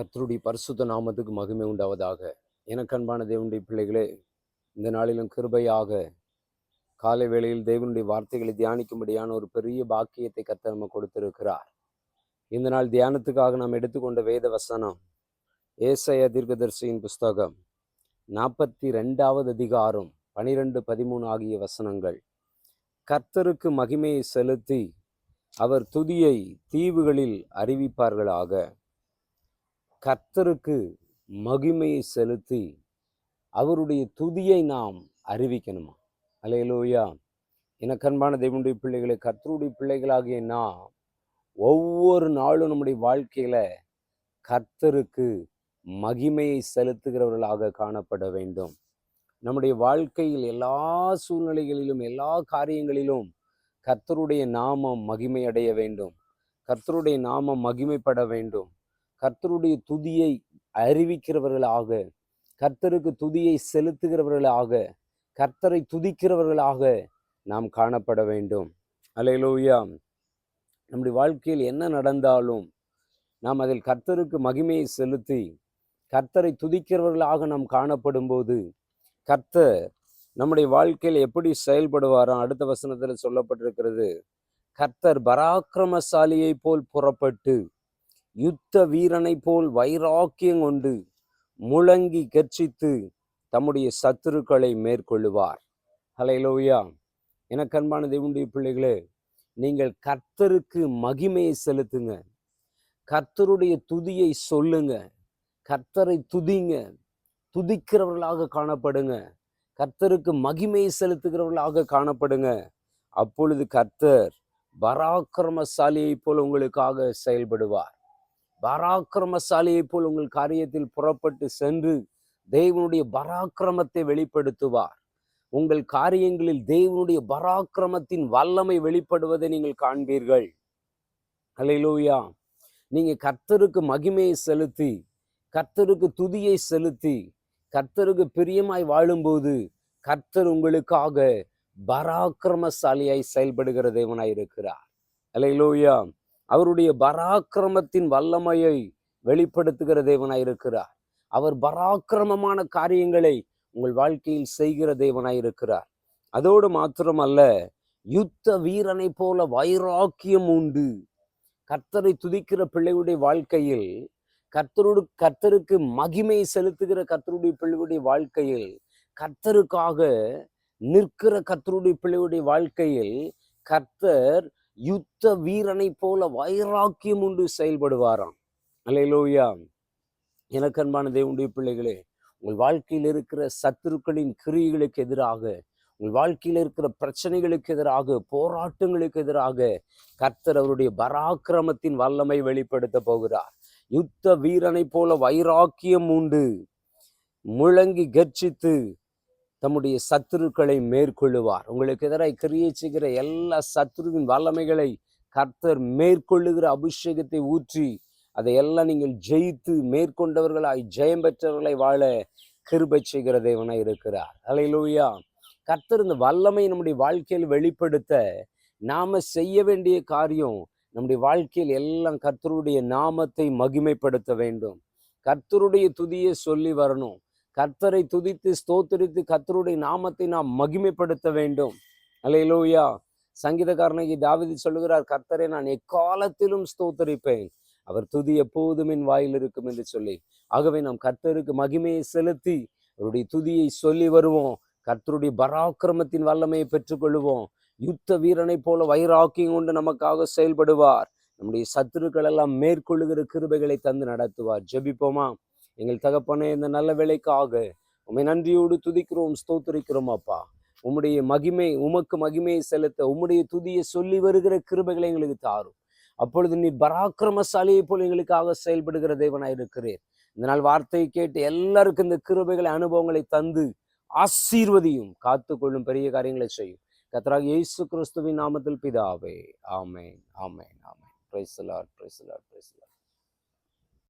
கர்த்தருடைய பரிசுத்த நாமத்துக்கு மகிமை உண்டாவதாக. எனக்கு அன்பான தேவனுடைய பிள்ளைகளே இந்த நாளிலும் கிருபையாக காலை வேளையில் தேவனுடைய வார்த்தைகளை தியானிக்கும்படியான ஒரு பெரிய பாக்கியத்தை கர்த்தர் நம்ம கொடுத்திருக்கிறார். இந்த நாள் தியானத்துக்காக நாம் எடுத்துக்கொண்ட வேத வசனம் ஏசைய தீர்க்கதரிசியின் புஸ்தகம் நாற்பத்தி ரெண்டாவது அதிகாரம் பனிரெண்டு பதிமூணு ஆகிய வசனங்கள். கர்த்தருக்கு மகிமையை செலுத்தி அவர் துதியை தீவுகளில் அறிவிப்பார்களாக. கர்த்தருக்கு மகிமையை செலுத்தி அவருடைய துதியை நாம் அறிவிக்கணுமா? அலையலோயா எனக்கன்பான தெய்வனுடைய பிள்ளைகளை கர்த்தருடைய பிள்ளைகளாகிய நாம் ஒவ்வொரு நாளும் நம்முடைய வாழ்க்கையில் கர்த்தருக்கு மகிமையை செலுத்துகிறவர்களாக காணப்பட வேண்டும். நம்முடைய வாழ்க்கையில் எல்லா சூழ்நிலைகளிலும் எல்லா காரியங்களிலும் கர்த்தருடைய நாமம் மகிமை அடைய வேண்டும். கர்த்தருடைய நாமம் மகிமைப்பட வேண்டும். கர்த்தருடைய துதியை அறிவிக்கிறவர்களாக கர்த்தருக்கு துதியை செலுத்துகிறவர்களாக கர்த்தரை துதிக்கிறவர்களாக நாம் காணப்பட வேண்டும். அலையிலோயா நம்முடைய வாழ்க்கையில் என்ன நடந்தாலும் நாம் அதில் கர்த்தருக்கு மகிமையை செலுத்தி கர்த்தரை துதிக்கிறவர்களாக நாம் காணப்படும் போது கர்த்தர் நம்முடைய வாழ்க்கையில் எப்படி செயல்படுவாராம் அடுத்த வசனத்தில் சொல்லப்பட்டிருக்கிறது கர்த்தர் பராக்கிரமசாலியை போல் புறப்பட்டு யுத்த வீரனை போல் வைராக்கியம் கொண்டு முழங்கி கர்ச்சித்து தம்முடைய சத்துருக்களை மேற்கொள்ளுவார். ஹலையிலோயா எனக்கு அன்பான தேவனுடைய பிள்ளைகளே நீங்கள் கர்த்தருக்கு மகிமையை செலுத்துங்க. கர்த்தருடைய துதியை சொல்லுங்க. கர்த்தரை துதிங்க. துதிக்கிறவர்களாக காணப்படுங்க. கர்த்தருக்கு மகிமையை செலுத்துகிறவர்களாக காணப்படுங்க. அப்பொழுது கர்த்தர் பராக்கிரமசாலியை போல் உங்களுக்காக செயல்படுவார். பராக்கிரமசாலியை போல் உங்கள் காரியத்தில் புறப்பட்டு சென்று தேவனுடைய பராக்கிரமத்தை வெளிப்படுத்துவார். உங்கள் காரியங்களில் தேவனுடைய பராக்கிரமத்தின் வல்லமை வெளிப்படுவதை நீங்கள் காண்பீர்கள். அலையிலோயா நீங்க கர்த்தருக்கு மகிமையை செலுத்தி கர்த்தருக்கு துதியை செலுத்தி கர்த்தருக்கு பிரியமாய் வாழும்போது கர்த்தர் உங்களுக்காக பராக்கிரமசாலியாய் செயல்படுகிற தேவனாய் இருக்கிறார் அலையிலோயா அவருடைய பராக்கிரமத்தின் வல்லமையை வெளிப்படுத்துகிற தேவனாய் இருக்கிறார். அவர் பராக்கிரமமான காரியங்களை உங்கள் வாழ்க்கையில் செய்கிற தேவனாய் இருக்கிறார். அதோடு மாத்திரமல்ல யுத்த வீரனை போல வைராக்கியம் உண்டு. கர்த்தரை துதிக்கிற பிள்ளையுடைய வாழ்க்கையில் கர்த்தரோடு கர்த்தருக்கு மகிமை செலுத்துகிற கர்த்தருடைய பிள்ளையுடைய வாழ்க்கையில் கர்த்தருக்காக நிற்கிற கர்த்தருடைய பிள்ளையுடைய வாழ்க்கையில் கர்த்தர் யுத்த வீரனை போல வைராக்கியம் உண்டு செயல்படுவாராம். அலையிலோயா எனக்கு அன்பான தேவனுடைய பிள்ளைகளே உங்கள் வாழ்க்கையில் இருக்கிற சத்துருக்களின் கிரியைகளுக்கு எதிராக உங்கள் வாழ்க்கையில் இருக்கிற பிரச்சனைகளுக்கு எதிராக போராட்டங்களுக்கு எதிராக கர்த்தர் அவருடைய பராக்கிரமத்தின் வல்லமை வெளிப்படுத்த போகிறார். யுத்த வீரனை போல வைராக்கியம் உண்டு. முழங்கி கர்ச்சித்து தம்முடைய சத்துருக்களை மேற்கொள்ளுவார். உங்களுக்கு எதிராக கிரியை செய்கிற எல்லா சத்துருவின் வல்லமைகளை கர்த்தர் மேற்கொள்ளுகிற அபிஷேகத்தை ஊற்றி அதையெல்லாம் நீங்கள் ஜெயித்து மேற்கொண்டவர்களாய் ஜெயம் பெற்றவர்களை வாழ கிருபை செய்கிற தேவனாக இருக்கிறார். அலையிலூயா கர்த்தர் இந்த வல்லமை நம்முடைய வாழ்க்கையில் வெளிப்படுத்த நாம செய்ய வேண்டிய காரியம் நம்முடைய வாழ்க்கையில் எல்லாம் கர்த்தருடைய நாமத்தை மகிமைப்படுத்த வேண்டும். கர்த்தருடைய துதியை சொல்லி வரணும். கர்த்தரை துதித்து ஸ்தோத்தரித்து கர்த்தருடைய நாமத்தை நாம் மகிமைப்படுத்த வேண்டும். அலையிலோயா சங்கீதக்காரனைக்கு தாவிதி சொல்லுகிறார் கர்த்தரை நான் எக்காலத்திலும் ஸ்தோத்தரிப்பேன். அவர் துதி எப்போதும் என் வாயில் இருக்கும் என்று சொல்லி. ஆகவே நாம் கர்த்தருக்கு மகிமையை செலுத்தி அவருடைய துதியை சொல்லி வருவோம். கர்த்தருடைய பராக்கிரமத்தின் வல்லமையை பெற்றுக்கொள்வோம். யுத்த வீரனை போல வைராக்கியம் கொண்டு நமக்காக செயல்படுவார். நம்முடைய சத்துருக்கள் எல்லாம் மேற்கொள்ளுகிற கிருபைகளை தந்து நடத்துவார். ஜெபிப்போமா? எங்கள் தகப்பனே இந்த நல்ல வேலைக்காக உண்மை நன்றியோடு துதிக்கிறோம் ஸ்தோத்தரிக்கிறோம் அப்பா. உம்முடைய மகிமை உமக்கு மகிமையை செலுத்த உம்முடைய துதியை சொல்லி வருகிற கிருபைகளை எங்களுக்கு தாரும். அப்பொழுது நீ பராக்கிரமசாலியை போல் எங்களுக்காக செயல்படுகிற தேவனாய் இருக்கிறேன் இந்த நாள் வார்த்தையை கேட்டு எல்லாருக்கும் இந்த கிருபைகளை அனுபவங்களை தந்து ஆசீர்வதியும் காத்துக்கொள்ளும் பெரிய காரியங்களை செய்யும். கத்ராக இயேசு கிறிஸ்துவின் நாமத்தில் பிதாவே. ஆமேன் ஆமேன் ஆமேன். Praise lord praise lord praise lord